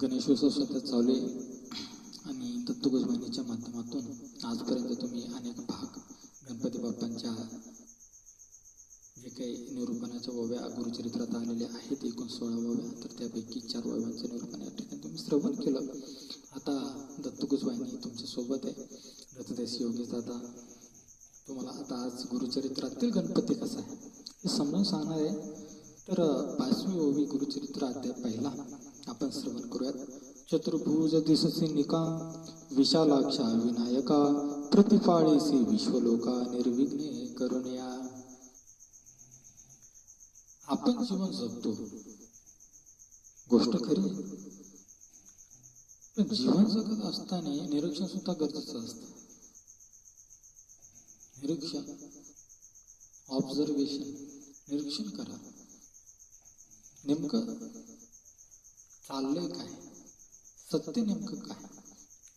गणेशोत्सव सध्या चालू आहे. आणि दत्तगोजवानीच्या माध्यमातून आजपर्यंत तुम्ही अनेक भाग गणपती बाप्पांच्या जे काही निरूपणाच्या ओव्या गुरुचरित्रात आलेल्या आहेत एकूण सोळा ओव्या तर त्यापैकी चार ओव्यांचं निरूपण या ठिकाणी तुम्ही श्रवण केलं. आता दत्तगुजवाहिनी तुमच्यासोबत आहे. दत्तदेश योगेश दादा तुम्हाला आता आज गुरुचरित्रातील गणपती कसा आहे? हे समजून सांगणार आहे. तर पाचवी ओवी गुरुचरित्र अध्याय पहिला. आपण श्रवण करूयात. चतुर्भुज दिससी निका विशालाक्षा विनायका प्रतिपाळीसी विश्वलोका निर्विघ्ने करुणया. आपण जीवन जगतो. गोष्ट खरी पण जीवन जगत असताना निरीक्षण सुद्धा गरजेचं असतं. निरीक्षण ऑब्झर्वेशन निरीक्षण करा. नेमकं चाललंय काय? सत्य नेमकं काय?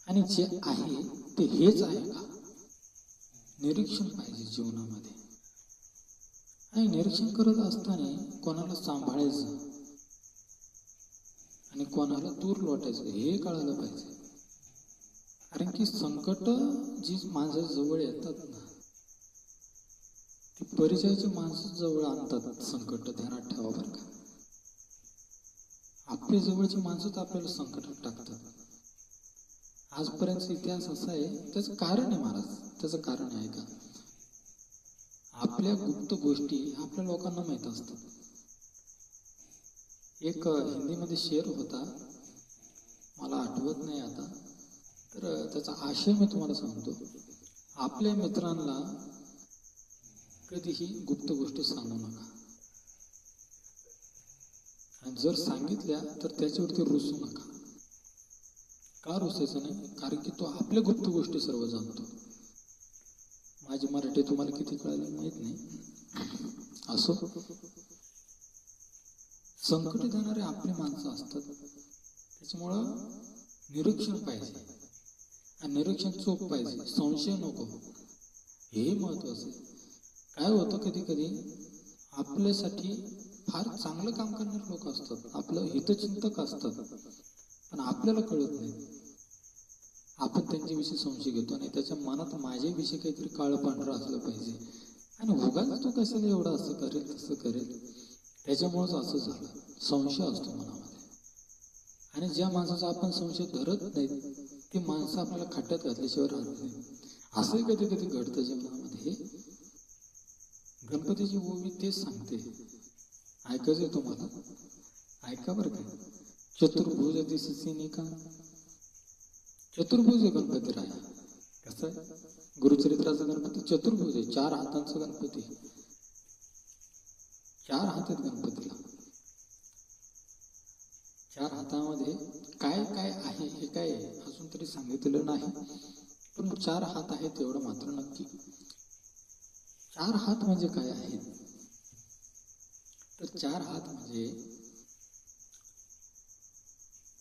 आणि जे आहे ते हेच आहे का? निरीक्षण पाहिजे जीवनामध्ये. आणि निरीक्षण करत असताना कोणाला सांभाळायचं? आणि कोणाला दूर लोटायचं? हे कळायला पाहिजे. कारण की संकट जी माणसं जवळ येतात ना ती परिचयाची माणसं जवळ आणतात संकट ध्यानात ठेवा बरं का. आपली जवळची माणसंच आपल्याला संकटात टाकतात. आजपर्यंत इतिहास असा आहे त्याचं कारण आहे महाराज त्याचं कारण आहे का? आपल्या गुप्त गोष्टी आपल्या लोकांना माहीत असतात. एक हिंदीमध्ये शेर होता. मला आठवत नाही आता तर त्याचा आशय मी तुम्हाला सांगतो. आपल्या मित्रांना कधीही गुप्त गोष्टी सांगू नका. आणि जर सांगितल्या तर त्याच्यावरती रुसू नका. का रुसायचं नाही? कारण की तो आपल्या गुप्त गोष्टी सर्व जाणतो. माझी मराठी तुम्हाला किती कळाली माहीत नाही. असो. संकट देणारे आपली माणसं असतात. त्याच्यामुळं निरीक्षण पाहिजे. आणि निरीक्षण चोख पाहिजे. संशय नको. हे महत्वाचं आहे. काय होतं कधी कधी? आपल्यासाठी फार चांगलं काम करणारे लोक असतात. आपलं हितचिंतक असतात. पण आपल्याला कळत नाही. आपण त्यांच्याविषयी संशय घेतो आणि त्याच्या मनात माझ्याविषयी काहीतरी काळं पांढरं असलं पाहिजे. आणि उगाच तो कशाला एवढं असं करेल तसं करेल? त्याच्यामुळंच असं झालं. संशय असतो मनामध्ये. आणि ज्या माणसाचा आपण संशय धरत नाही ती माणसं आपल्याला खड्ड्यात घातल्याशिवाय राहत नाही. असंही कधी कधी घडतं जीवनामध्ये गणपतीची ओवी तेच सांगते. ऐकायचंय तुम्हाला? ऐका बरं का. चतुर्भुज दिससी का चतुर्भुज गणपती राया कसं आहे? गुरुचरित्राचा गणपती चतुर्भुज आहे. चार हातांचा गणपती चार हात आहेत गणपतीला. चार हातामध्ये काय काय आहे हे काय अजून तरी सांगितलेलं नाही. पण चार हात आहेत एवढं मात्र नक्की. चार हात म्हणजे काय आहेत तर चार हात म्हणजे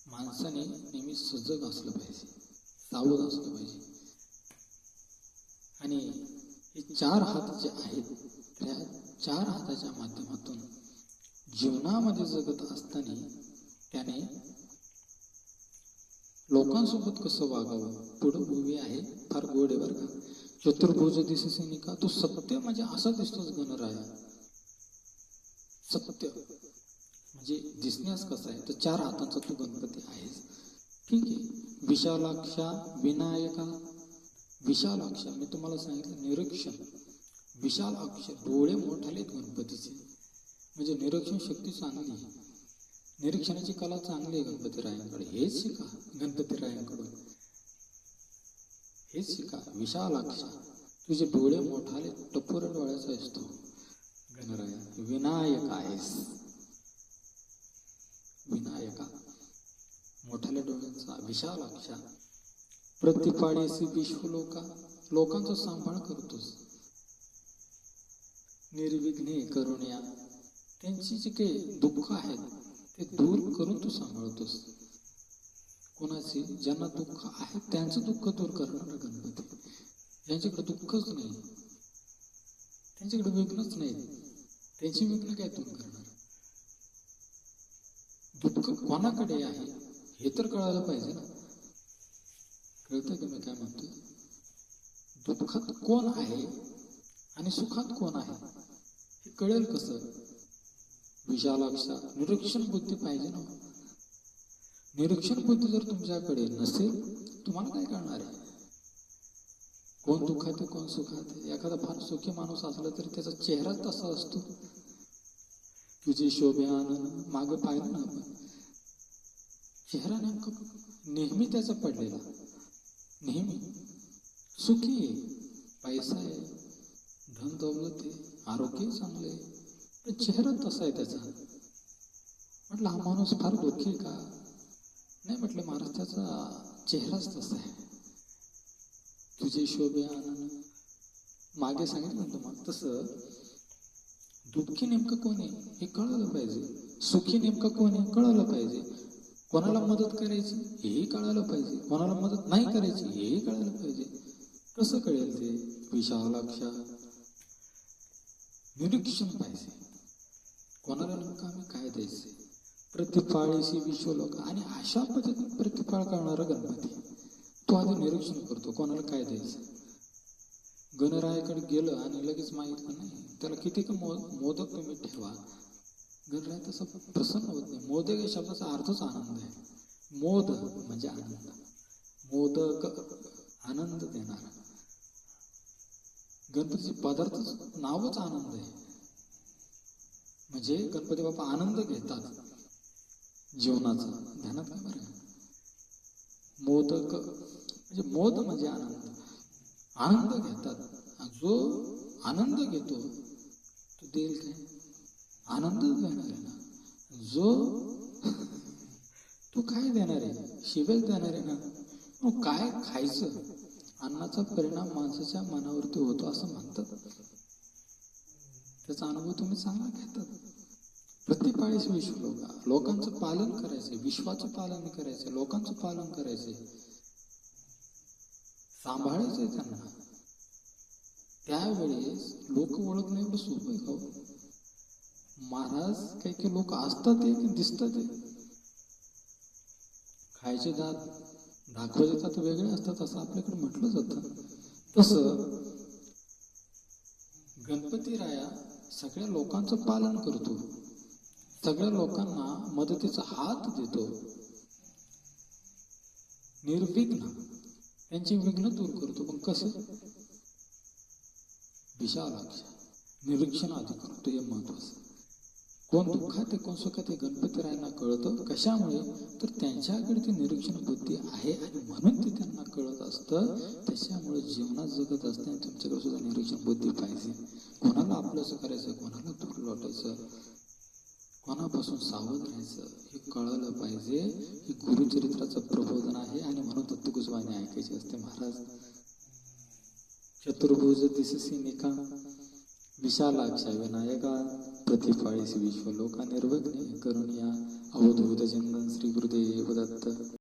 माणसाने नेहमी सजग असलं पाहिजे सावध असलं पाहिजे. आणि हे चार हात जे आहेत त्या चार हाताच्या माध्यमातून जीवनामध्ये जगत असताना त्याने लोकांसोबत कसं वागावं? पुढं भूमी आहे फार गोड आहे बरं का? चतुर्भुज दिससे निका तो सत्य म्हणजे असा दिसतोच गणराया. सत्य. म्हणजे दिसण्यास कसं आहे? तर चार हातांचा तू गणपती आहेस. ठीक आहे. विशालाक्षा विनायका. विशालाक्ष मी तुम्हाला सांगितलं निरीक्षण. विशाल अक्ष डोळे मोठाले आहेत गणपतीचे. म्हणजे निरीक्षण शक्ती चांगली निरीक्षणाची कला चांगली आहे गणपती रायांकडे हेच शिका गणपती रायांकडून हेच शिका विशालाक्ष. तुझे डोळे मोठाले टपोर डोळ्याचा असतो विनायक आहेस. विनायका मोठ्याल्या डोळ्यांचा विशालाक्ष प्रतिपाडेसी विश्वलोका लोकांचा सांभाळ करतोस. निर्विघ्ने करुण्या त्यांची जी काही दुःख आहेत ते दूर करून तू सांभाळतोस. कोणाचे ज्यांना दुःख आहे त्यांचं दुःख दूर करणारा गणपती. ज्यांच्याकडे दुःखच नाही. त्यांच्याकडे विघ्नच नाही. त्यांची विक्री काय तुम्ही करणार? दुःख कोणाकडे आहे हे तर कळायला पाहिजे ना. कळतंय का मी काय म्हणतो दुःखात कोण आहे आणि सुखात कोण आहे हे कळेल कसं? विशालाक्षा निरीक्षण बुद्धी पाहिजे ना. निरीक्षण बुद्धी जर तुमच्याकडे नसेल तुम्हाला काय कळणार आहे? कोण दुःखात आहे कोण सुखात आहे? एखादा फार सुखी माणूस असला तरी त्याचा चेहराच तसा असतो. तुझे शोभे आनंद मागं पाहिलं ना आपण. चेहरा नेमका नेहमी त्याचा पडलेला. नेहमी. सुखी आहे. पैसा आहे. धन दौलत आहे. आरोग्य चांगलं आहे. पण चेहरा तसा आहे त्याचा. म्हटलं हा माणूस फार दुःखी आहे का? नाही म्हटलं महाराज त्याचा चेहराच तसा आहे. तुझे शोभे आनंद मागे सांगितलं ना तुम्हाला तसं दुःखी नेमकं कोण आहे? हे कळालं पाहिजे. सुखी नेमकं कोण आहे? कळालं पाहिजे. कोणाला मदत करायची? हेही कळालं पाहिजे. कोणाला मदत नाही करायची? हेही कळायला पाहिजे. कसं कळेल ते? विशालाक्ष निरीक्षण पाहिजे. कोणाला नेमकं आम्ही काय द्यायचे? प्रतिफाळीशी विश्वलोक. आणि अशा पद्धतीने प्रतिफाळ करणारा गणपती. तो आधी निरीक्षण करतो. कोणाला काय द्यायचं? गणरायाकडे गेलं आणि लगेच मागितलं नाही. त्याला किती का मो मोदक तुम्ही ठेवा. गणराय तसं प्रसन्न होत नाही. मोदक या शब्दाचा अर्थच आनंद आहे. मोद म्हणजे आनंद. मोदक आनंद देणारा. गणपतीचे पदार्थ नावच आनंद आहे. म्हणजे गणपती बाप्पा आनंद घेतात. जीवनाचा. ध्यानात काय बरं? मोदक म्हणजे मोद म्हणजे आनंद. आनंद घेतात. जो आनंद घेतो तो देईल काय? आनंद देणार आहे ना. जो तो काय देणार आहे? शिवेच देणार आहे ना. मग काय खायचं? अन्नाचा परिणाम माणसाच्या मनावरती होतो असं म्हणतात. त्याचा अनुभव तुम्ही चांगला घेतात. प्रतिपाळीस विश्व लोक. लोकांचं पालन करायचं विश्वाचं पालन करायचंय. लोकांचं पालन करायचं सांभाळायचंय त्यांना. त्यावेळेस लोक ओळख एवढं सोपं आहे का हो? महाराज काही काही लोक असतात की दिसतात खायचे दात दाखवायचे दात वेगळे असतात असं आपल्याकडे म्हटलं जातं. तसं गणपती राया सगळ्या लोकांचं पालन करतो. सगळ्या लोकांना मदतीचा हात देतो. निर्विघ्न. त्यांची विघ्न दूर करतो. पण कसं? विशालाक्ष. निरीक्षण आधी करतो हे महत्वाचं. कोण दुःखात आहे कोण सुखात आहे गणपतीरायांना कळतं. कशामुळे? तर त्यांच्याकडे ती निरीक्षण बुद्धी आहे आणि म्हणून ते त्यांना कळत असतं. त्याच्यामुळे जीवनात जगत असताना तुमच्याकडे सुद्धा निरीक्षण बुद्धी पाहिजे. कोणाला आपलंसं करायचं कोणाला दूर लोटायचं कोणापासून सावध राहायचं हे कळलं पाहिजे. गुरुचरित्राचं प्रबोधन आहे आणि म्हणून तत्वगुजवाने ऐकायचे असते महाराज. चतुर्भुज दिससी निका विशालाक्षा विनायका प्रतिफाळीस विश्वलोका निर्वग्ने करुणिया अवधूत चंदन श्री गुरुदेव दत्त.